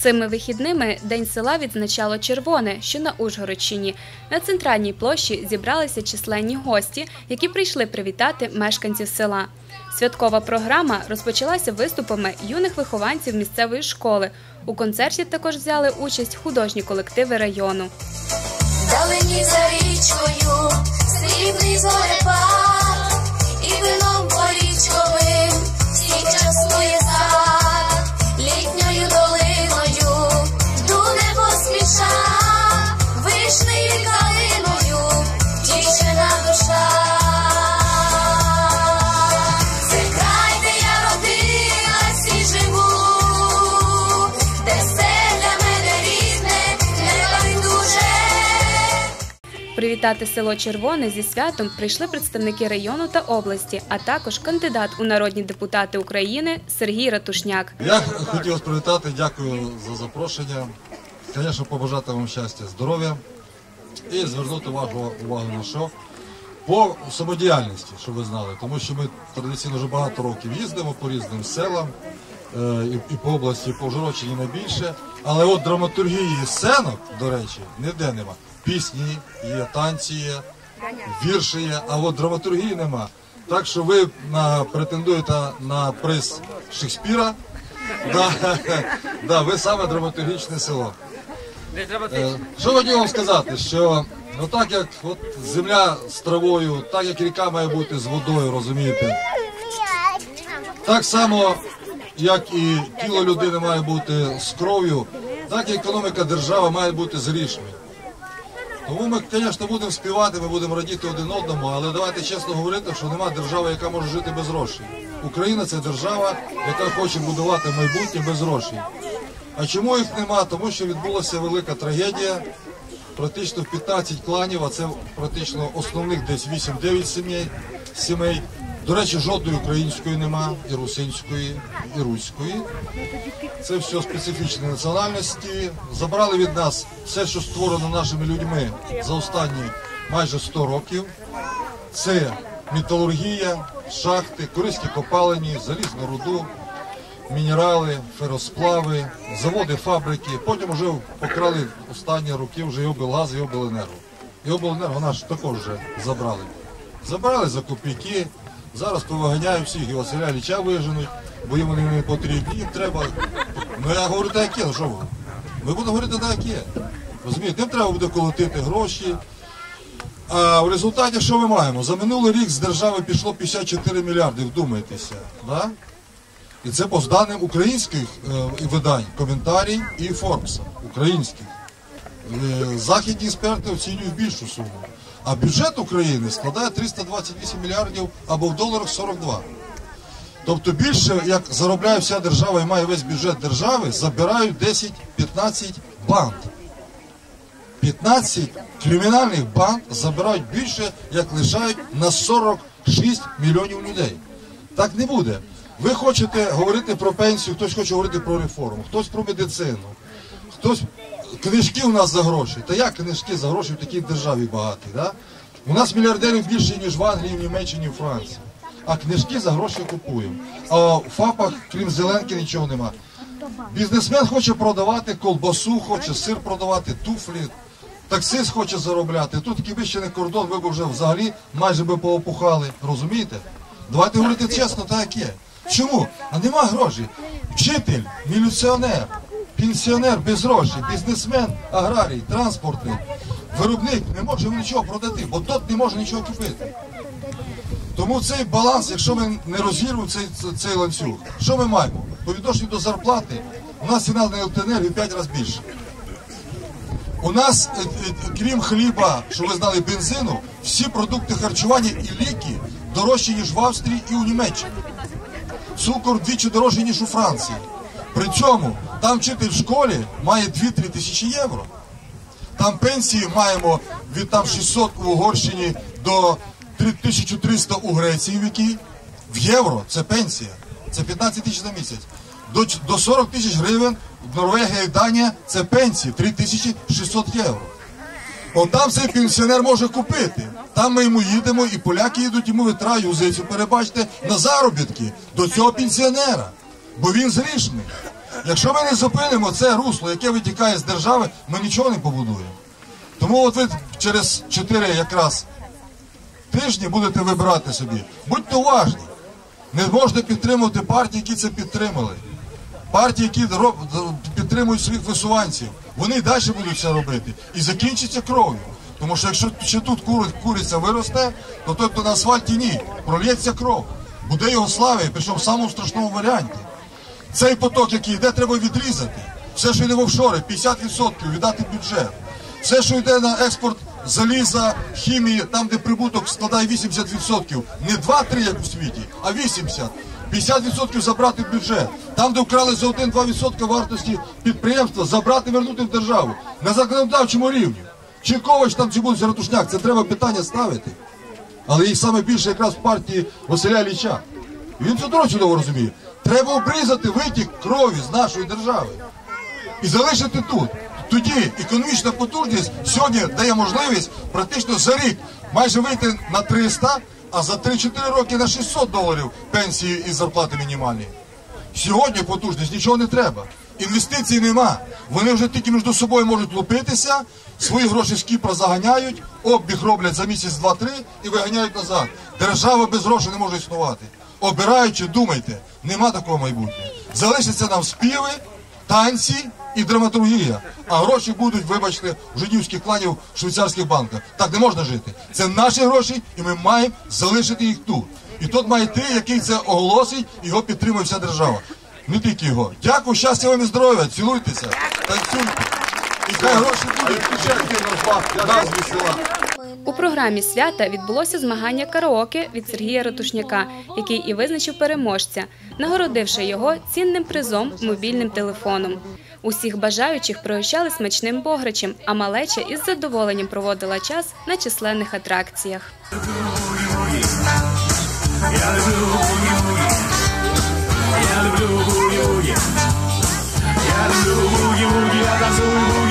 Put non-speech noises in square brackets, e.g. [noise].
Цими вихідними День села відзначало червоне, що на Ужгородщині. На центральній площі зібралися численні гості, які прийшли привітати мешканців села. Святкова програма розпочалася виступами юних вихованців місцевої школи. У концерті також взяли участь художні колективи району. Далині за річкою, срібний зорепад, Привітати село Червоне зі святом прийшли представники району та області, а також кандидат у народні депутати України Сергій Ратушняк. Я хотів вас привітати, дякую за запрошення. Звісно, побажати вам щастя, здоров'я і звернути вашу увагу на що по самодіяльності, щоб ви знали, тому що ми традиційно вже багато років їздимо по різним селам е, і, по області, і по Ужгородщині найбільше. Але от драматургії сценок, до речі, ніде нема. Пісні є, танці є, вірші є, а от драматургії нема. Так що ви на, претендуєте на приз Шекспіра. Да, [laughs] да, ви саме драматургічне село. Е, Що хотів вам сказати, що ну так як от земля з травою, так як ріка має бути з водою, розумієте? Так само, як і тіло людини має бути з кров'ю, так і економіка держави має бути з грішми. Тому ми, звісно, будемо співати, ми будемо радіти один одному, але давайте чесно говорити, що нема держави, яка може жити без грошей. Україна це держава, яка хоче будувати майбутнє без грошей. А чому їх нема? Тому що відбулася велика трагедія. Практично 15 кланів, а це практично основних десь 8-9 сімей. До речі, жодної української нема, і русинської, і руської. Це все специфічні національності. Забрали від нас все, що створено нашими людьми за останні майже 100 років. Це металургія, шахти, корейські копалені, залізну руду, мінерали, феросплави, заводи, фабрики. Потім вже покрали останні роки вже і облгаз, і обленерго. І обленерго наш також вже забрали. Забрали за копійки. Зараз повиганяють всіх, і Василя Ліча виженуть, бо їм вони не потрібні. Їм треба. Ну я говорю так, як є, ну що ви? Ми будемо говорити так, як є. Розумієте, їм треба буде колотити гроші. А в результаті що ми маємо? За минулий рік з держави пішло 54 мільярди, вдумайтеся. Да? І це по даним українських е, видань, коментарій і Форбса, українських. Е, Західні експерти оцінюють більшу суму. А бюджет України складає 328 мільярдів або в доларах 42. Тобто більше, як заробляє вся держава і має весь бюджет держави, забирають 10-15 банд. 15 кримінальних банд забирають більше, як лишають на 46 мільйонів людей. Так не буде. Ви хочете говорити про пенсію, хтось хоче говорити про реформу, хтось про медицину, хтось книжки у нас за гроші. Та як книжки за гроші в такій державі багаті? Да? У нас мільярдерів більше, ніж в Англії, в Німеччині, в Франції. А книжки за гроші купуємо. А в ФАПах, крім зеленки, нічого нема. Бізнесмен хоче продавати колбасу, хоче сир продавати, туфлі. Таксист хоче заробляти. Тут такий вищений кордон, ви б вже взагалі майже би поопухали. Розумієте? Давайте говорити чесно, так як є. Чому? А нема грошей. Вчитель, міліціонер, пенсіонер без грошей, бізнесмен, аграрій, транспортний, виробник не може нічого продати, бо тот не може нічого купити. Тому цей баланс, якщо ми не розірвемо цей, цей ланцюг, що ми маємо? По відношенню до зарплати, у нас ціна на електроенергію 5 разів більше. У нас, е, е, крім хліба, що ви знали, бензину, всі продукти харчування і ліки дорожчі, ніж в Австрії і у Німеччині. Цукор вдвічі дорожчий, ніж у Франції. При цьому там вчитель в школі має 2-3 тисячі євро. Там пенсії маємо від там 600 у Угорщині до 1300 у Греції, в якій в євро це пенсія. Це 15 тисяч на місяць. До, до 40 тисяч гривень в Норвегія і Данія це пенсії 3600 євро. От там цей пенсіонер може купити. Там ми йому їдемо, і поляки їдуть, йому витраю юзицю, перебачте, на заробітки до цього пенсіонера. Бо він зрішний. Якщо ми не зупинимо це русло, яке витікає з держави, ми нічого не побудуємо. Тому от ви через 4 якраз тижні будете вибирати собі. Будьте уважні. Не можете підтримувати партії, які це підтримали. Партії, які підтримують своїх висуванців, вони і далі будуть це робити. І закінчиться кров'ю. Тому що якщо ще тут кури- куриця виросте, то той, хто на асфальті ні, прольється кров. Буде його слава, і причому в самому страшному варіанті. Цей поток, який йде, треба відрізати. Все, що йде в офшори, 50% віддати бюджет. Все, що йде на експорт заліза, хімії, там, де прибуток складає 80%, не 2-3, як у світі, а 80%. 50% забрати в бюджет. Там, де вкрали за 1-2% вартості підприємства, забрати, вернути в державу. На законодавчому рівні. Чи Ковач там, чи буде Ратушняк, це треба питання ставити. Але їх саме більше якраз в партії Василя Ліча. Він це дуже чудово розуміє. Треба обрізати витік крові з нашої держави і залишити тут. Тоді економічна потужність сьогодні дає можливість практично за рік майже вийти на 300, а за 3-4 роки на 600 доларів пенсії і зарплати мінімальні. Сьогодні потужність нічого не треба. Інвестицій нема. Вони вже тільки між собою можуть лупитися, свої гроші з Кіпра заганяють, обіг роблять за місяць, два-три і виганяють назад. Держава без грошей не може існувати. Обираючи, думайте, нема такого майбутнього. Залишаться нам співи, танці і драматургія. А гроші будуть, вибачте, в жидівських кланів в швейцарських банках. Так не можна жити. Це наші гроші, і ми маємо залишити їх тут. І тут має ти, який це оголосить, і його підтримує вся держава. Не тільки його. Дякую, щастя вам і здоров'я, цілуйтеся, танцюйте. І хай гроші будуть в кишеньки на назві села програмі свята відбулося змагання караоке від Сергія Ратушняка, який і визначив переможця, нагородивши його цінним призом мобільним телефоном. Усіх бажаючих прогощали смачним бограчем, а малеча із задоволенням проводила час на численних атракціях. Я люблю, я люблю, я люблю, я танцую.